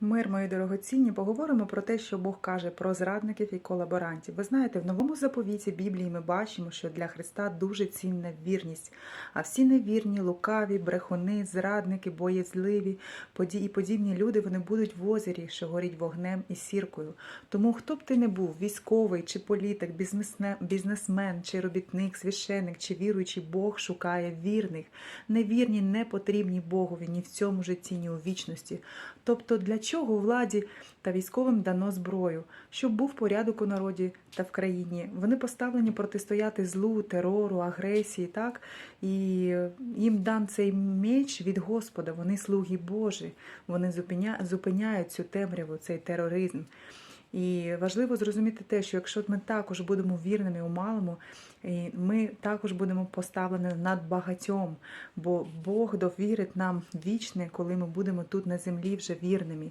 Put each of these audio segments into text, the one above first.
Мир, мої дорогоцінні, поговоримо про те, що Бог каже про зрадників і колаборантів. Ви знаєте, в новому заповіті Біблії ми бачимо, що для Христа дуже цінна вірність. А всі невірні, лукаві, брехуни, зрадники, боязливі, і подібні люди вони будуть в озері, що горить вогнем і сіркою. Тому хто б ти не був, військовий чи політик, бізнесмен, чи робітник, священик, чи віруючий, Бог шукає вірних. Невірні не потрібні Богові ні в цьому житті, ні у вічності. Тобто для чого владі та військовим дано зброю, щоб був порядок у народі та в країні. Вони поставлені протистояти злу, терору, агресії, так і їм дан цей меч від Господа. Вони слуги Божі. Вони зупиня... зупиняють цю темряву, цей тероризм. І важливо зрозуміти те, що якщо ми також будемо вірними у малому, ми також будемо поставлені над багатьом, бо Бог довірить нам вічне, коли ми будемо тут на землі вже вірними.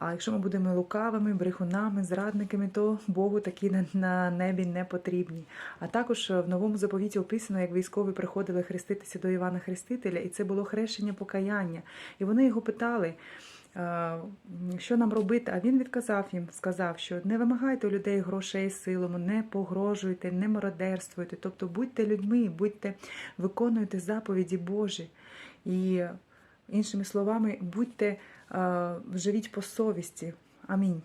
А якщо ми будемо лукавими, брехунами, зрадниками, то Богу такі на, небі не потрібні. А також в новому заповіті описано, як військові приходили хреститися до Івана Хрестителя, і це було хрещення покаяння. І вони його питали. «Е, Що нам робити? А він відказав їм, сказав, що не вимагайте у людей грошей силами, не погрожуйте, не мародерствуйте. Тобто будьте людьми, будьте, виконуйте заповіді Божі. І іншими словами, будьте, е, живіть по совісті. Амінь.